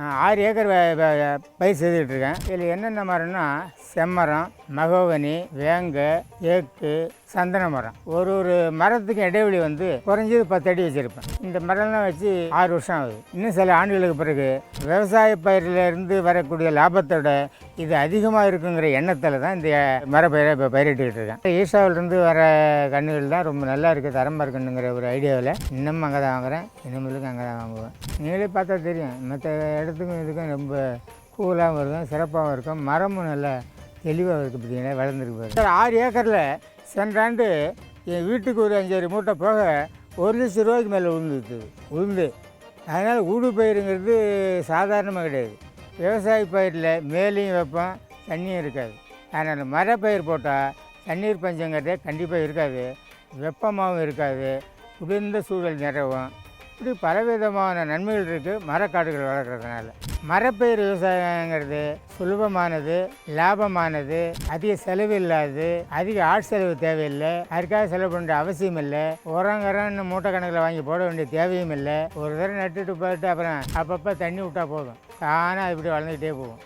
ஆறு ஏக்கர் வ- பயிர் செய்துக்கிட்டு இருக்கேன். இதில் என்னென்ன மரம்னா செம்மரம் மகோகனி வேங்கை ஏக்கு சந்தன மரம். ஒரு ஒரு மரத்துக்கு இடைவெளி வந்து குறைஞ்சது பத்து அடி வச்சுருப்பேன். இந்த மரம்லாம் வச்சு ஆறு வருஷம் ஆகுது. இன்னும் சில ஆண்டுகளுக்கு பிறகு விவசாய பயிரிலிருந்து வரக்கூடிய லாபத்தோட இது அதிகமாக இருக்குங்கிற எண்ணத்தில் தான் இந்த மரப்பயிரை இப்போ பயிரிட்டுக்கிட்டு இருக்கேன். ஈஷாவிலிருந்து வர கண்ணுகள் தான் ரொம்ப நல்லா இருக்குது தரமாக இருக்குங்கிற ஒரு ஐடியாவில் இன்னமும் அங்கே தான் வாங்குறேன். இன்னமும் அங்கே தான் வாங்குவேன். நீங்களே பார்த்தா தெரியும். மற்ற இடத்துக்கும் இதுக்கும் ரொம்ப கூலாகவும் இருக்கும் சிறப்பாகவும் இருக்கும். மரமும் நல்லா தெளிவாக இருக்குது பார்த்தீங்கன்னா வளர்ந்துருக்கு சார் ஆறு ஏக்கரில் சென்ற ஆண்டு என் வீட்டுக்கு ஒரு அஞ்சாறு மூட்டை போக ஒரு லட்சம் ரூபாய்க்கு மேலே உளுந்து உளுந்து அதனால் ஊடு பயிருங்கிறது சாதாரணமாக கிடையாது. விவசாய பயிரில் மேலேயும் வைப்போம் தண்ணியும் இருக்காது. அதனால் மரப்பயிர் போட்டால் தண்ணீர் பஞ்சங்கிறதே கண்டிப்பாக இருக்காது. வெப்பமாகவும் இருக்காது. குளிர்ந்த சூழல் நிறவும் இப்படி பலவிதமான நன்மைகள் இருக்குது மரக்காடுகள் வளர்க்குறதுனால. மரப்பயிர் விவசாயங்கிறது சுலபமானது லாபமானது அதிக செலவு இல்லாது அதிக ஆட் செலவு தேவையில்லை. அதுக்காக செலவு பண்ணுற அவசியம் இல்லை. உரங்கரன்னு மூட்டை கணக்கில் வாங்கி போட வேண்டிய தேவையும் இல்லை. ஒரு தடவை நட்டுட்டு போயிட்டு அப்புறம் அப்பப்போ தண்ணி விட்டால் போதும். தானே அது இப்படி வளர்ந்துக்கிட்டே போகும்.